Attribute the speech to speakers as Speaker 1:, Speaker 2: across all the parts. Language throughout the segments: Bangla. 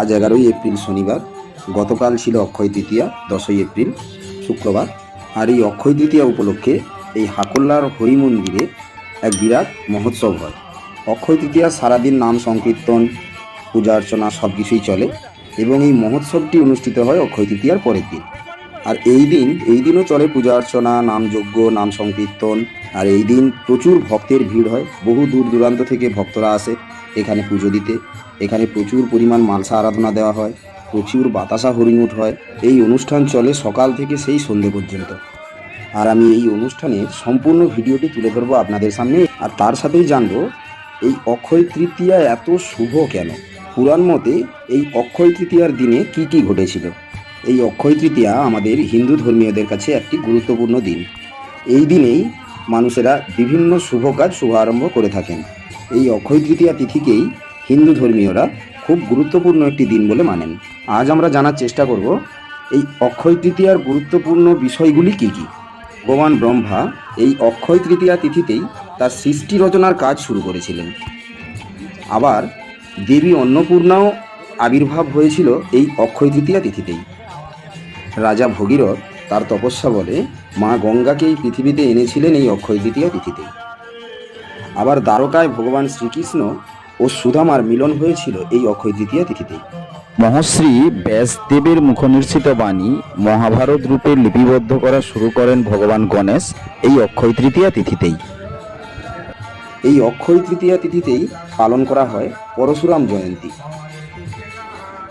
Speaker 1: আজ এগারোই এপ্রিল শনিবার। গতকাল ছিল অক্ষয় তৃতীয়া, দশই এপ্রিল, শুক্রবার। আর এই অক্ষয় তৃতীয়া উপলক্ষে এই হাকল্লার হরি মন্দিরে এক বিরাট মহোৎসব হয়। অক্ষয় তৃতীয়া সারাদিন নাম সংকীর্তন, পূজা অর্চনা সব কিছুই চলে এবং এই মহোৎসবটি অনুষ্ঠিত হয় অক্ষয় তৃতীয়ার পরের দিন। আর এই দিন, এই দিনও চলে পূজা অর্চনা, নাম যজ্ঞ, নাম সংকীর্তন। আর এই দিন প্রচুর ভক্তের ভিড় হয়। বহু দূর দূরান্ত থেকে ভক্তরা আসে এখানে পুজো দিতে। এখানে প্রচুর পরিমাণ মালসা আরাধনা দেওয়া হয়। প্রচুর বাতাসা হরিণুট হয়। এই অনুষ্ঠান চলে সকাল থেকে সেই সন্ধে পর্যন্ত। আর আমি এই অনুষ্ঠানে সম্পূর্ণ ভিডিওটি তুলে ধরবো আপনাদের সামনে। আর তার সাথেই জানব, এই অক্ষয় তৃতীয়া এত শুভ কেন? পুরাণ মতে এই অক্ষয় তৃতীয়ার দিনে কি কি ঘটেছিল? এই অক্ষয় তৃতীয়া আমাদের হিন্দু ধর্মীয়দের কাছে একটি গুরুত্বপূর্ণ দিন। এই দিনেই মানুষেরা বিভিন্ন শুভ কাজ শুভারম্ভ করে থাকেন। এই অক্ষয় তৃতীয়া তিথিকেই হিন্দু ধর্মীয়রা খুব গুরুত্বপূর্ণ একটি দিন বলে মানেন। আজ আমরা জানার চেষ্টা করব, এই অক্ষয় তৃতীয়ার গুরুত্বপূর্ণ বিষয়গুলি কি কি? ভগবান ব্রহ্মা এই অক্ষয় তৃতীয়া তিথিতেই তার সৃষ্টি রচনার কাজ শুরু করেছিলেন। আবার দেবী অন্নপূর্ণাও আবির্ভাব হয়েছিল এই অক্ষয় তৃতীয়া তিথিতেই। রাজা ভগীরথ তার তপস্যা বলে মা গঙ্গাকে এই পৃথিবীতে এনেছিলেন এই অক্ষয় তৃতীয়া তিথিতে। আবার দ্বারকায় ভগবান শ্রীকৃষ্ণ ও সুদামার মিলন হয়েছিল এই অক্ষয় দ্বিতীয় তিথিতে।
Speaker 2: মহশ্রী ব্যাসদেবের মুখনির্সিত বাণী মহাভারত রূপে লিপিবদ্ধ করা শুরু করেন ভগবান গণেশ এই অক্ষয় তৃতীয়া তিথিতেই।
Speaker 1: এই অক্ষয় তৃতীয়া তিথিতেই পালন করা হয় পরশুরাম জয়ন্তী।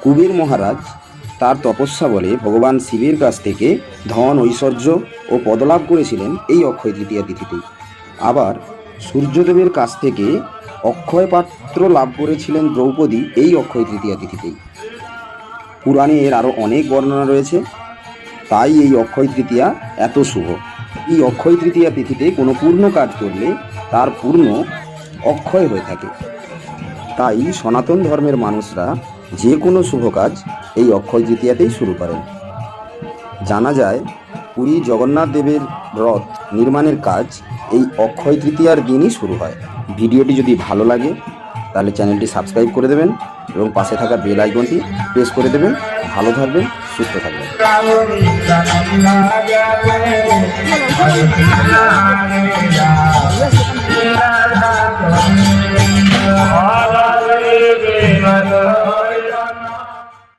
Speaker 1: কুবের মহারাজ তার তপস্যা বলে ভগবান শিবের কাছ থেকে ধন, ঐশ্বর্য ও পদলাভ করেছিলেন এই অক্ষয় তৃতীয়া তিথিতেই আবার সূর্যদেবের কাছ থেকে অক্ষয় পাত্র লাভ করেছিলেন দ্রৌপদী এই অক্ষয় তৃতীয়া তিথিতেই। পুরাণে এর আরও অনেক বর্ণনা রয়েছে। তাই এই অক্ষয় তৃতীয়া এত শুভ। এই অক্ষয় তৃতীয়া তিথিতে কোনো পূর্ণ কাজ করলে তার পূর্ণ অক্ষয় হয়ে থাকে। তাই সনাতন ধর্মের মানুষরা যে কোনো শুভ কাজ এই অক্ষয় তৃতীয়াতেই শুরু করেন। জানা যায়, পুরী জগন্নাথ দেবের রথ নির্মাণের কাজ এই অক্ষয় তৃতীয়ার দিনই শুরু হয়। ভিডিওটি যদি ভালো লাগে, তাহলে চ্যানেলটি সাবস্ক্রাইব করে দেবেন এবং পাশে থাকা বেল আইকনটি প্রেস করে দেবেন। ভালো থাকবেন, সুস্থ থাকবেন।